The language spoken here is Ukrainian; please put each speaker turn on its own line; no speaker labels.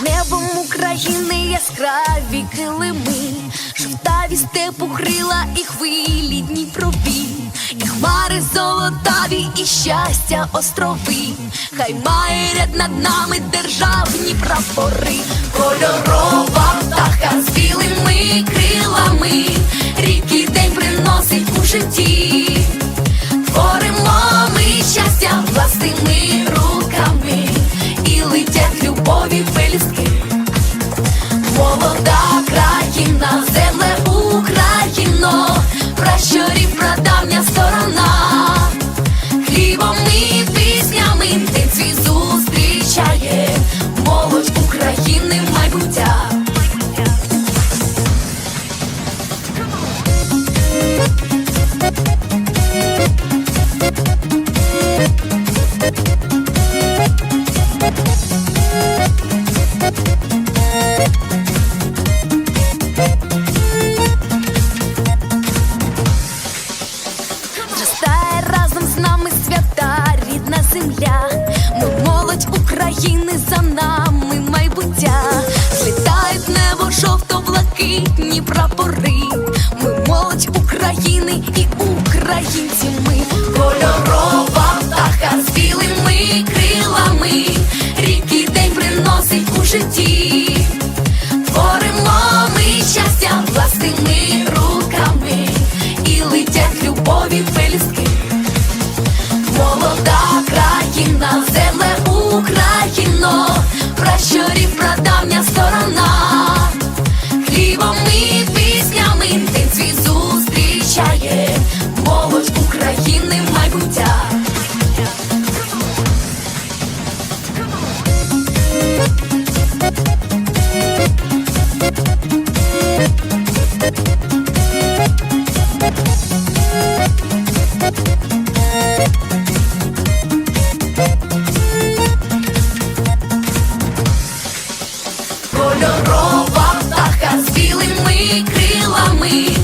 Небом України яскраві килими, Жовтаві степу крила і хвилі Дніпрові, і хмари золотаві, і щастя острови. Хай має ряд над нами державні прапори, кольорова птаха з білими крилами. листки. земля, ми молодь України за нами майбуття, злітають небо, жовто блакитні прапори, ми молодь України і українці ми. Кольорова птаха з білими крилами.